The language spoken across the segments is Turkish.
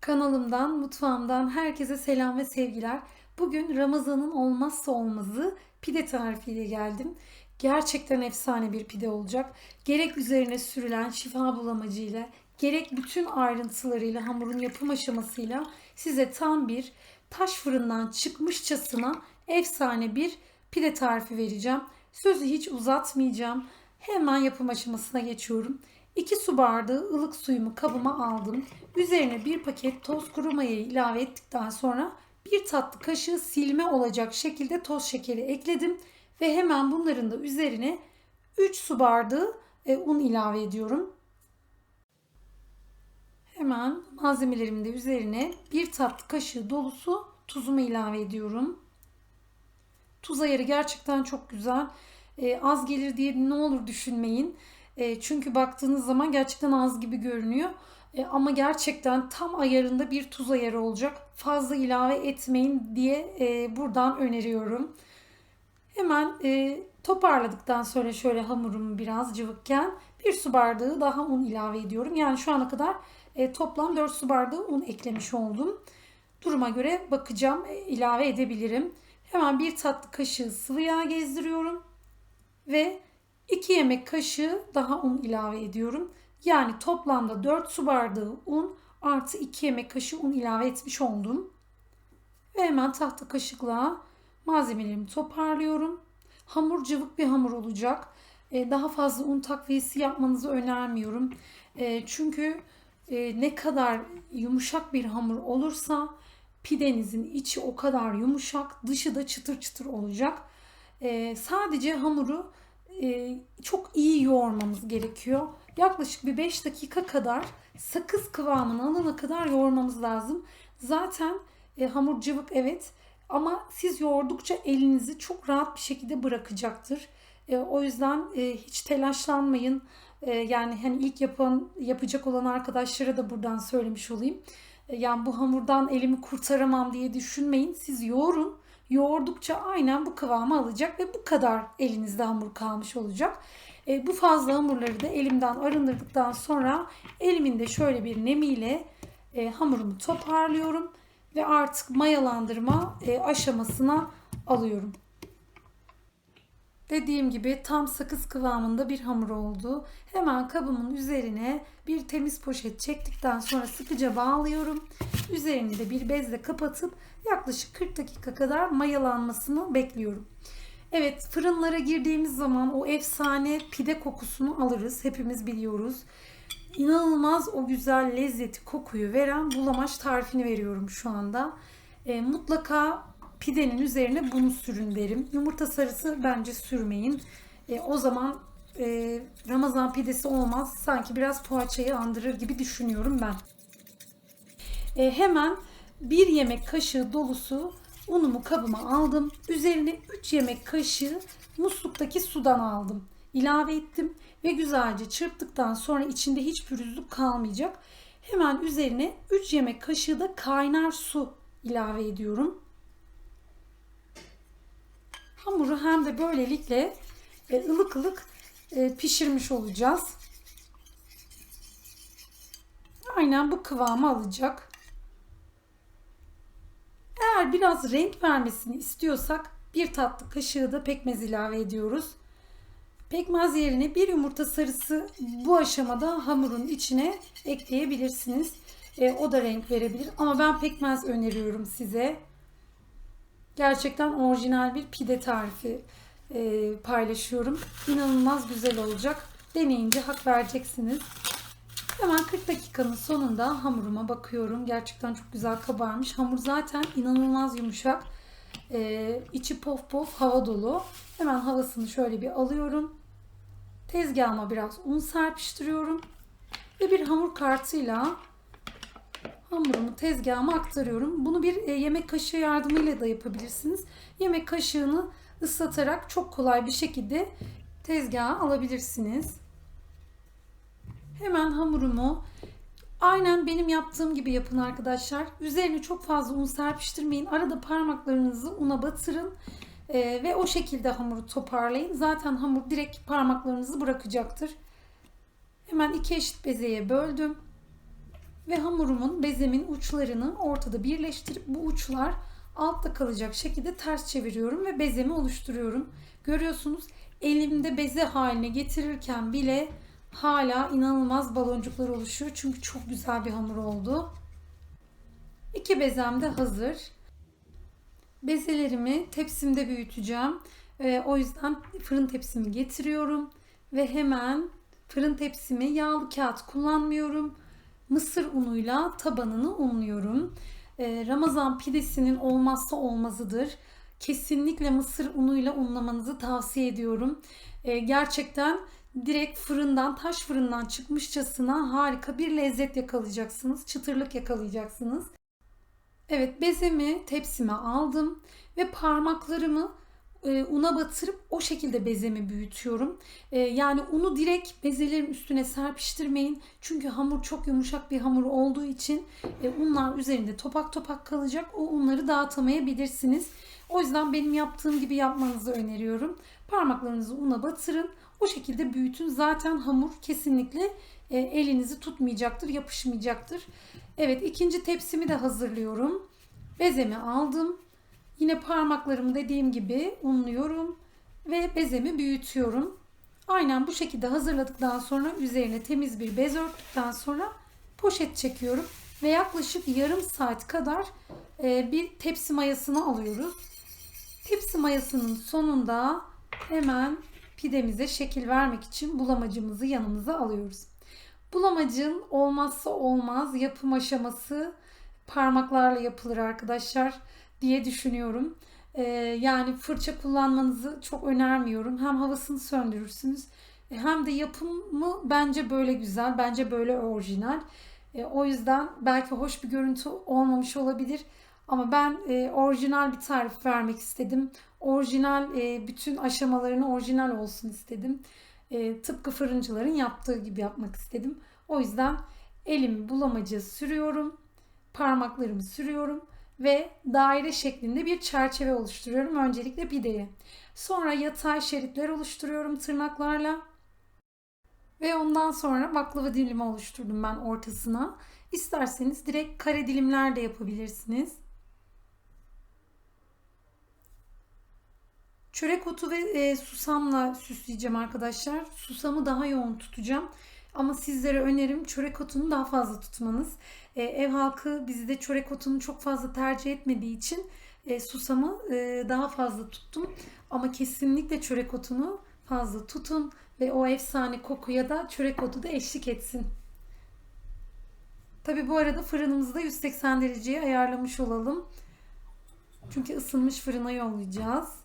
Kanalımdan, mutfağımdan herkese selam ve sevgiler. Bugün Ramazan'ın olmazsa olmazı pide tarifiyle geldim. Gerçekten efsane bir pide olacak. Gerek üzerine sürülen şifa bulamacıyla, gerek bütün ayrıntılarıyla, hamurun yapım aşamasıyla size tam bir taş fırından çıkmışçasına efsane bir pide tarifi vereceğim. Sözü hiç uzatmayacağım. Hemen yapım aşamasına geçiyorum. 2 su bardağı ılık suyumu kabıma aldım. Üzerine bir paket toz kuru mayayı ilave ettikten sonra bir tatlı kaşığı silme olacak şekilde toz şekeri ekledim. Ve hemen bunların da üzerine 3 su bardağı e, un ilave ediyorum. Hemen malzemelerimin de üzerine bir tatlı kaşığı dolusu tuzumu ilave ediyorum. Tuz ayarı gerçekten çok güzel. E, az gelir diye ne olur düşünmeyin. E, çünkü baktığınız zaman gerçekten az gibi görünüyor. E, ama gerçekten tam ayarında bir tuz ayarı olacak. Fazla ilave etmeyin diye e, buradan öneriyorum. Hemen e, toparladıktan sonra şöyle hamurumu biraz cıvıkken bir su bardağı daha un ilave ediyorum. Yani şu ana kadar e, toplam 4 su bardağı un eklemiş oldum. Duruma göre bakacağım, e, ilave edebilirim. Hemen bir tatlı kaşığı sıvı yağ gezdiriyorum ve 2 yemek kaşığı daha un ilave ediyorum. Yani toplamda 4 su bardağı un artı 2 yemek kaşığı un ilave etmiş oldum. Ve hemen tahta kaşıkla malzemelerimi toparlıyorum. Hamur cıvık bir hamur olacak. Ee, daha fazla un takviyesi yapmanızı önermiyorum. Ee, çünkü e, ne kadar yumuşak bir hamur olursa pidenizin içi o kadar yumuşak, dışı da çıtır çıtır olacak. Sadece hamuru e, çok iyi yoğurmamız gerekiyor. Yaklaşık bir 5 dakika kadar sakız kıvamını alana kadar yoğurmamız lazım. Zaten e, hamur cıvık evet ama siz yoğurdukça elinizi çok rahat bir şekilde bırakacaktır. E, o yüzden e, hiç telaşlanmayın. E, yani hani ilk yapan yapacak olan arkadaşlara da buradan söylemiş olayım. E, yani bu hamurdan elimi kurtaramam diye düşünmeyin. Siz yoğurun. Yoğurdukça aynen bu kıvamı alacak ve bu kadar elinizde hamur kalmış olacak. E, bu fazla hamurları da elimden arındırdıktan sonra elimin de şöyle bir nemiyle e, hamurumu toparlıyorum ve artık mayalandırma e, aşamasına alıyorum. Dediğim gibi tam sakız kıvamında bir hamur oldu. Hemen kabımın üzerine bir temiz poşet çektikten sonra sıkıca bağlıyorum. Üzerini de bir bezle kapatıp yaklaşık 40 dakika kadar mayalanmasını bekliyorum. Evet fırınlara girdiğimiz zaman o efsane pide kokusunu alırız. Hepimiz biliyoruz. İnanılmaz o güzel lezzeti kokuyu veren bulamaç tarifini veriyorum şu anda. E, mutlaka pidenin üzerine bunu sürün derim. Yumurta sarısı bence sürmeyin. E, o zaman e, Ramazan pidesi olmaz. Sanki biraz poğaçayı andırır gibi düşünüyorum ben. E, hemen bir yemek kaşığı dolusu unumu kabıma aldım. Üzerine 3 yemek kaşığı musluktaki sudan aldım. İlave ettim ve güzelce çırptıktan sonra içinde hiç pürüzlük kalmayacak. Hemen üzerine 3 yemek kaşığı da kaynar su ilave ediyorum. Hamuru hem de böylelikle e, ılık ılık e, pişirmiş olacağız. Aynen bu kıvamı alacak. Eğer biraz renk vermesini istiyorsak bir tatlı kaşığı da pekmez ilave ediyoruz. Pekmez yerine bir yumurta sarısı bu aşamada hamurun içine ekleyebilirsiniz. E, o da renk verebilir ama ben pekmez öneriyorum size. Gerçekten orijinal bir pide tarifi e, paylaşıyorum. İnanılmaz güzel olacak. Deneyince hak vereceksiniz. Hemen 40 dakikanın sonunda hamuruma bakıyorum. Gerçekten çok güzel kabarmış. Hamur zaten inanılmaz yumuşak. Ee, içi pof pof hava dolu. Hemen havasını şöyle bir alıyorum. Tezgahıma biraz un serpiştiriyorum. Ve bir hamur kartıyla hamurumu tezgahıma aktarıyorum. Bunu bir e, yemek kaşığı yardımıyla da yapabilirsiniz. Yemek kaşığını ıslatarak çok kolay bir şekilde tezgaha alabilirsiniz. Hemen hamurumu aynen benim yaptığım gibi yapın arkadaşlar. Üzerine çok fazla un serpiştirmeyin. Arada parmaklarınızı una batırın. Ee, ve o şekilde hamuru toparlayın. Zaten hamur direkt parmaklarınızı bırakacaktır. Hemen iki eşit bezeye böldüm. Ve hamurumun, bezemin uçlarını ortada birleştirip bu uçlar altta kalacak şekilde ters çeviriyorum ve bezemi oluşturuyorum. Görüyorsunuz elimde beze haline getirirken bile hala inanılmaz baloncuklar oluşuyor. Çünkü çok güzel bir hamur oldu. İki bezem de hazır. Bezelerimi tepsimde büyüteceğim. Ee, o yüzden fırın tepsimi getiriyorum ve hemen fırın tepsimi yağlı kağıt kullanmıyorum. Mısır unuyla tabanını unluyorum. Ee, Ramazan pidesinin olmazsa olmazıdır. Kesinlikle mısır unuyla unlamanızı tavsiye ediyorum. Ee, gerçekten direkt fırından, taş fırından çıkmışçasına harika bir lezzet yakalayacaksınız. Çıtırlık yakalayacaksınız. Evet bezemi tepsime aldım ve parmaklarımı e, una batırıp o şekilde bezemi büyütüyorum. E, yani unu direkt bezelerin üstüne serpiştirmeyin. Çünkü hamur çok yumuşak bir hamur olduğu için e, unlar üzerinde topak topak kalacak. O unları dağıtamayabilirsiniz. O yüzden benim yaptığım gibi yapmanızı öneriyorum. Parmaklarınızı una batırın. O şekilde büyütün. Zaten hamur kesinlikle elinizi tutmayacaktır, yapışmayacaktır. Evet ikinci tepsimi de hazırlıyorum. Bezemi aldım. Yine parmaklarımı dediğim gibi unluyorum ve bezemi büyütüyorum. Aynen bu şekilde hazırladıktan sonra üzerine temiz bir bez örttükten sonra poşet çekiyorum ve yaklaşık yarım saat kadar e, bir tepsi mayasını alıyoruz. Tepsi mayasının sonunda hemen pidemize şekil vermek için bulamacımızı yanımıza alıyoruz. Bulamacın olmazsa olmaz yapım aşaması parmaklarla yapılır arkadaşlar diye düşünüyorum. Ee, yani fırça kullanmanızı çok önermiyorum. Hem havasını söndürürsünüz e, hem de yapımı bence böyle güzel, bence böyle orijinal. E, o yüzden belki hoş bir görüntü olmamış olabilir. Ama ben e, orijinal bir tarif vermek istedim. Orijinal bütün aşamalarını orijinal olsun istedim. Tıpkı fırıncıların yaptığı gibi yapmak istedim. O yüzden elimi bulamacı sürüyorum. Parmaklarımı sürüyorum ve daire şeklinde bir çerçeve oluşturuyorum. Öncelikle pideye. Sonra yatay şeritler oluşturuyorum tırnaklarla. Ve ondan sonra baklava dilimi oluşturdum ben ortasına. İsterseniz direkt kare dilimler de yapabilirsiniz. Çörek otu ve e, susamla süsleyeceğim arkadaşlar. Susamı daha yoğun tutacağım. Ama sizlere önerim çörek otunu daha fazla tutmanız. E, ev halkı bizde çörek otunu çok fazla tercih etmediği için e, susamı e, daha fazla tuttum. Ama kesinlikle çörek otunu fazla tutun ve o efsane kokuya da çörek otu da eşlik etsin. Tabi bu arada fırınımızı da 180 dereceye ayarlamış olalım. Çünkü ısınmış fırına yollayacağız.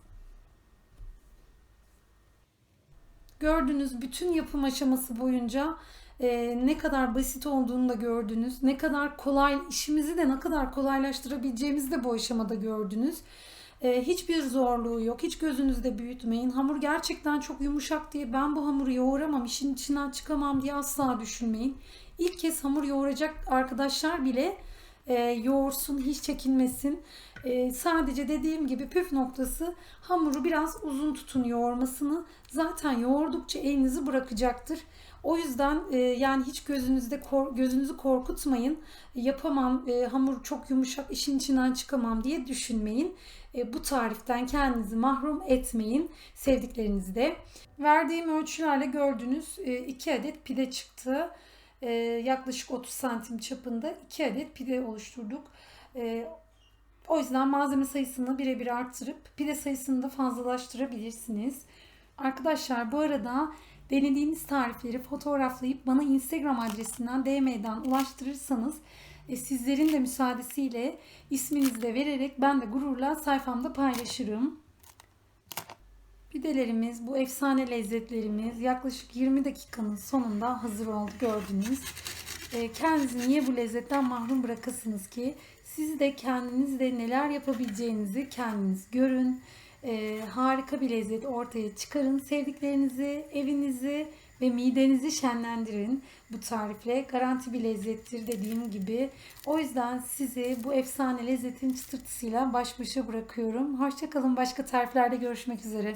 Gördüğünüz bütün yapım aşaması boyunca e, ne kadar basit olduğunu da gördünüz. Ne kadar kolay, işimizi de ne kadar kolaylaştırabileceğimizi de bu aşamada gördünüz. E, hiçbir zorluğu yok. Hiç gözünüzde büyütmeyin. Hamur gerçekten çok yumuşak diye ben bu hamuru yoğuramam, işin içinden çıkamam diye asla düşünmeyin. İlk kez hamur yoğuracak arkadaşlar bile e, yoğursun, hiç çekinmesin. E, sadece dediğim gibi püf noktası hamuru biraz uzun tutun yoğurmasını. Zaten yoğurdukça elinizi bırakacaktır. O yüzden e, yani hiç gözünüzde kor, gözünüzü korkutmayın. Yapamam, e, hamur çok yumuşak, işin içinden çıkamam diye düşünmeyin. E, bu tariften kendinizi mahrum etmeyin sevdiklerinizi de. Verdiğim ölçülerle gördüğünüz 2 e, adet pide çıktı. E, yaklaşık 30 santim çapında 2 adet pide oluşturduk. E, o yüzden malzeme sayısını birebir arttırıp pide sayısını da fazlalaştırabilirsiniz. Arkadaşlar bu arada denediğiniz tarifleri fotoğraflayıp bana Instagram adresinden DM'den ulaştırırsanız e, sizlerin de müsaadesiyle isminizi de vererek ben de gururla sayfamda paylaşırım. Pidelerimiz, bu efsane lezzetlerimiz yaklaşık 20 dakikanın sonunda hazır oldu gördünüz. E, kendinizi niye bu lezzetten mahrum bırakasınız ki? Siz de kendiniz de neler yapabileceğinizi kendiniz görün e, harika bir lezzet ortaya çıkarın. Sevdiklerinizi, evinizi ve midenizi şenlendirin bu tarifle. Garanti bir lezzettir dediğim gibi. O yüzden sizi bu efsane lezzetin çıtırtısıyla baş başa bırakıyorum. Hoşçakalın. Başka tariflerde görüşmek üzere.